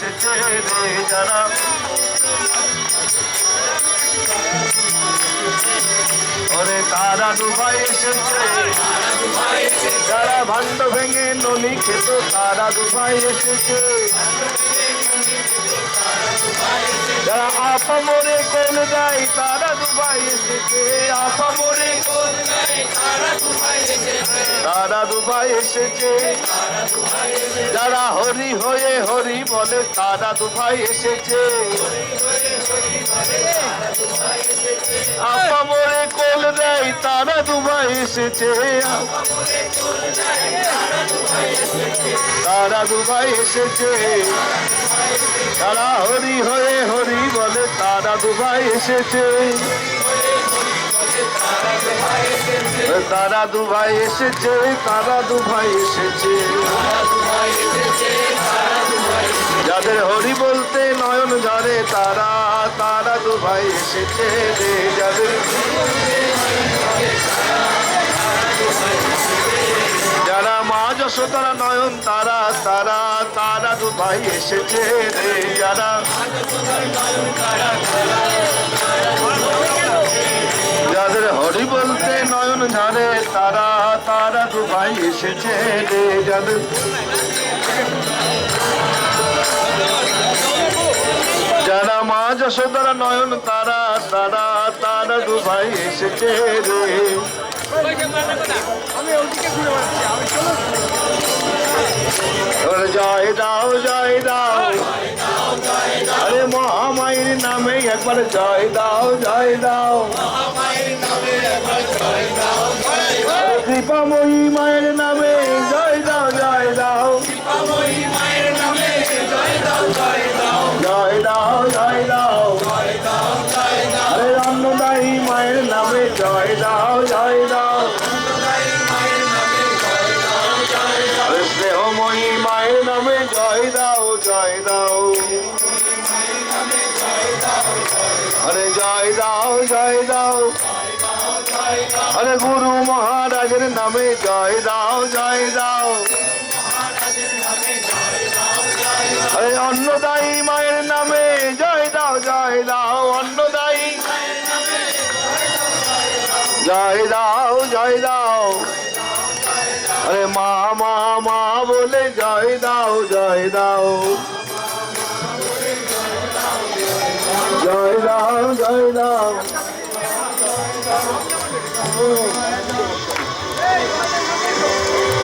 এসেছে রে যারা। ওরে তারা দুবাই এসেছে। যারা ভাণ্ড ভেঙে ননি খেত, তারা দুবাই এসেছে। যারা আপা কোল যায় তারা দুবাই এসেছে। তারা দুবাই এসেছে। যারা হরি হয়ে হরি বলে, তারা দুবাই এসেছে। আপা দেয় তারা দুবাই এসেছে। তারা দুবাই এসেছে। তারা হরি হয়ে হরি বলে তারা দুবাই এসেছে। তারা দুবাই এসেছে, তারা দুবাই এসেছে। তারা দুবাই এসেছে রে যাদের যারা মা যশোদারা নয়ন, তারা তারা তারা দু ভাই এসেছে রে যারা। যাদের হরি বলতে নয়ন ঝরে তারা তারা দুবাই এসেছে রে যাদের যশোদারা নয়ন তারা তারা তারা দুবাই এসেছে রে। জয় দাও জয় দাও। আরে মহামায়ের নামে একবার জয় দাও জয় দাও। কৃপাময়ী মায়ের মায়ের নামে জয় দাও জয় দাও। স্নেহময়ী মায়ের নামে জয় দাও জয় দাও। আরে জয় দাও জয় দাও। আরে গুরু মহারাজের নামে জয় দাও জয় দাও। আরে অন্নদায়ী মায়ের নামে জয় দাও জয় দাও। জয় দাও জয় দাও। আরে মা মা মা বলে জয় দাও জয় দাও। জয় দাও জয় দাও।